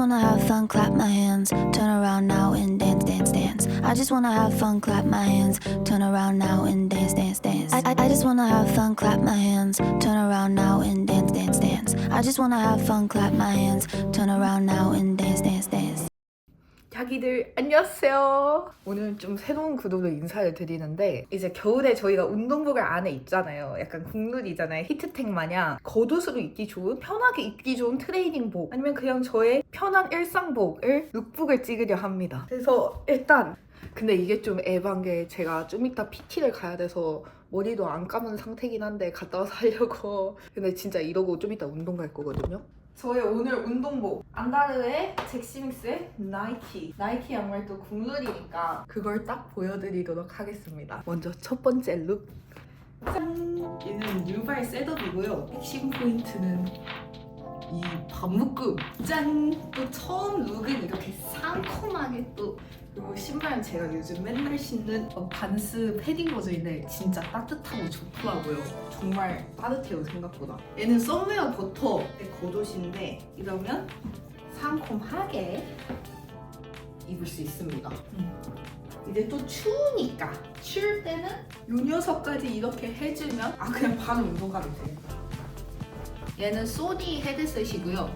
wanna have fun, clap my hands, turn around now and dance, dance, dance. I just wanna have fun, clap my hands, turn around now and dance, dance, dance. I, I, I just wanna have fun, clap my hands, turn around now and dance, dance, dance. I just wanna have fun, clap my hands, turn around now and dance, dance, dance. 자기들 안녕하세요. 오늘 좀 새로운 구도로 인사를 드리는데 이제 겨울에 저희가 운동복을 안에 입잖아요. 약간 국룰이잖아요. 히트텍 마냥 겉옷으로 입기 좋은 편하게 입기 좋은 트레이닝복 아니면 그냥 저의 편한 일상복을 룩북을 찍으려 합니다. 그래서 일단 근데 이게 좀 애반 게 제가 좀 이따 PT를 가야 돼서 머리도 안 감은 상태긴 한데 갔다 와서 하려고. 근데 진짜 이러고 좀 이따 운동 갈 거거든요. 저의 오늘 운동복. 안다르의 잭시믹스의 나이키. 나이키 양말도 국룰이니까 그걸 딱 보여드리도록 하겠습니다. 먼저 첫 번째 룩 짠! 얘는 뉴발 셋업이고요. 핵심 포인트는 이 반묶음 짠! 또 처음 룩은 이렇게 상콤하게 또 그리고 신발은 제가 요즘 맨날 신는 어, 반스 패딩 버전인데 진짜 따뜻하고 좋더라고요. 정말 따뜻해요 생각보다. 얘는 썸웨어 버터의 겉옷인데 이러면 상콤하게 입을 수 있습니다. 음. 이제 또 추우니까 추울 때는 요 녀석까지 이렇게 해주면 아 그냥 바로 운동 가도 되겠다. 얘는 소니 헤드셋이고요.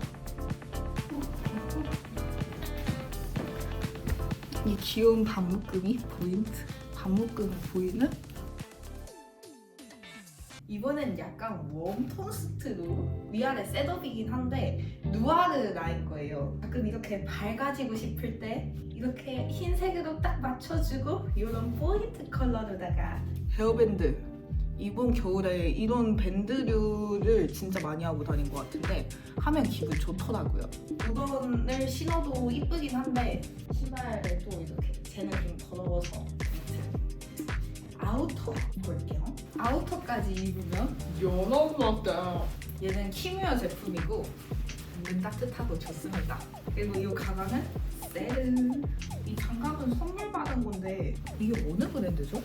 이 귀여운 반묶음이 포인트. 반묶음이 보이는? 이번엔 약간 웜 톤 스트로 위아래 셋업이긴 한데 누아르 라인 거예요. 가끔 이렇게 밝아지고 싶을 때 이렇게 흰색으로 딱 맞춰주고 이런 포인트 컬러로다가 헤어밴드 이번 겨울에 이런 밴드류를 진짜 많이 하고 다닌 것 같은데 하면 기분 좋더라고요. 우건을 신어도 이쁘긴 한데 신발을 또 이렇게 쟤는 좀 더러워서 아우터 입을게요. 아우터까지 입으면 연어맞다. 얘는 키뮤어 제품이고 은근 따뜻하고 좋습니다. 그리고 이 가방은 세른. 이 장갑은 선물 받은 건데 이게 어느 브랜드죠?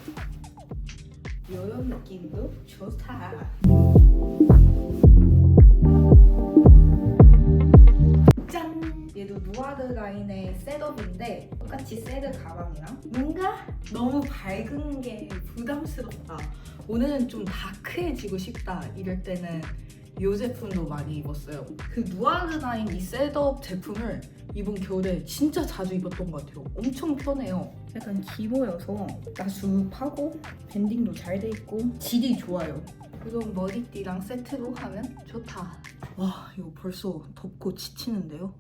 이런 느낌도 좋다. 짠! 얘도 누아르 라인의 셋업인데 똑같이 세르 가방이랑 뭔가 너무 밝은 게 부담스럽다. 오늘은 좀 다크해지고 싶다. 이럴 때는 이 제품도 많이 입었어요. 그 누아르 라인 이 셋업 제품을 이번 겨울에 진짜 자주 입었던 것 같아요. 엄청 편해요. 약간 기모여서 나sup하고 밴딩도 잘 돼 있고 질이 좋아요. 이런 머리띠랑 세트로 하면 좋다. 와 이거 벌써 덥고 지치는데요.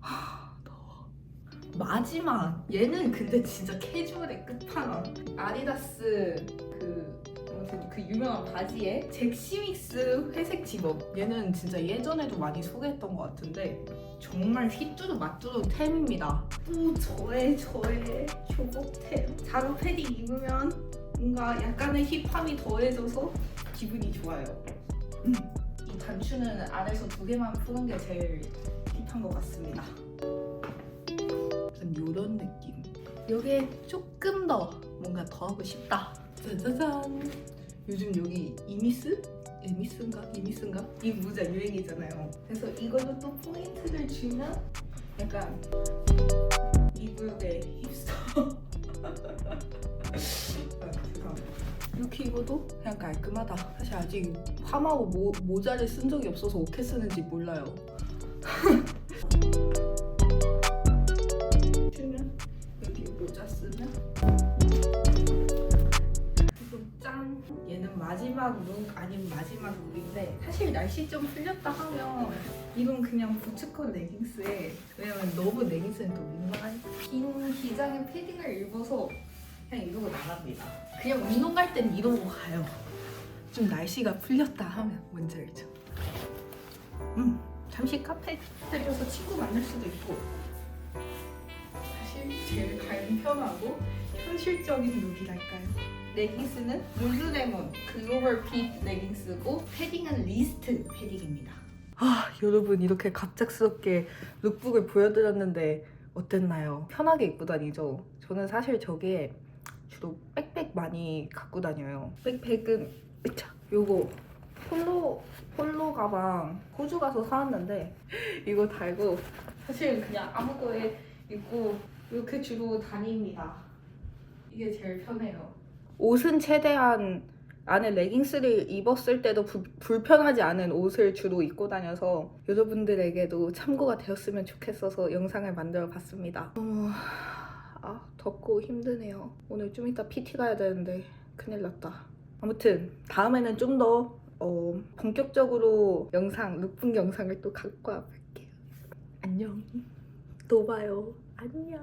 하, 더워. 마지막 얘는 근데 진짜 캐주얼의 끝판왕. 아디다스 그 유명한 바지에 잭시믹스 회색 집업. 얘는 진짜 예전에도 많이 소개했던 것 같은데 정말 휘뚜루 마뚜루 템입니다. 또 저의 저의 효복템. 자루 패딩 입으면 뭔가 약간의 힙함이 더해져서 기분이 좋아요. 음. 이 단추는 안에서 두 개만 푸는 게 제일 힙한 것 같습니다. 약간 이런 느낌. 이게 조금 더 뭔가 더 하고 싶다. 짜자잔. 요즘 여기 이미스? 에미스인가? 이미스인가? 이 모자 유행이잖아요. 그래서 이걸로 또 포인트를 주면 약간 이불의 힙스터. 아. 이렇게 입어도 그냥 깔끔하다. 사실 아직 팜하고 모, 모자를 쓴 적이 없어서 어떻게 쓰는지 몰라요. 룩인데 사실 날씨 좀 풀렸다 하면 이건 그냥 부츠컷 레깅스에 왜냐면 너무 레깅스는 또 민망하니까 긴 기장의 패딩을 입어서 그냥 이러고 나갑니다 그냥 운동 갈 땐 이러고 가요 좀 날씨가 풀렸다 하면 뭔지 알죠? 음 잠시 카페 들려서 친구 만날 수도 있고 사실 제일 가기 편하고 현실적인 룩이랄까요. 레깅스는 룰루레몬 글로벌 핏 레깅스고 패딩은 리스트 패딩입니다. 아 여러분 이렇게 갑작스럽게 룩북을 보여드렸는데 어땠나요? 편하게 입고 다니죠. 저는 사실 저게 주로 백팩 많이 갖고 다녀요. 백팩은 으차, 요거 폴로 폴로 가방 호주 가서 사왔는데 이거 달고 사실 그냥 아무 거에 입고 이렇게 주로 다닙니다. 이게 제일 편해요. 옷은 최대한 안에 레깅스를 입었을 때도 부- 불편하지 않은 옷을 주로 입고 다녀서 여러분들에게도 참고가 되었으면 좋겠어서 영상을 만들어 봤습니다. 너무 아, 덥고 힘드네요. 오늘 좀 이따 PT 가야 되는데 큰일 났다. 아무튼 다음에는 좀더 어, 본격적으로 영상, 룩북 영상을 또 갖고 와볼게요. 안녕. 또 봐요. 안녕.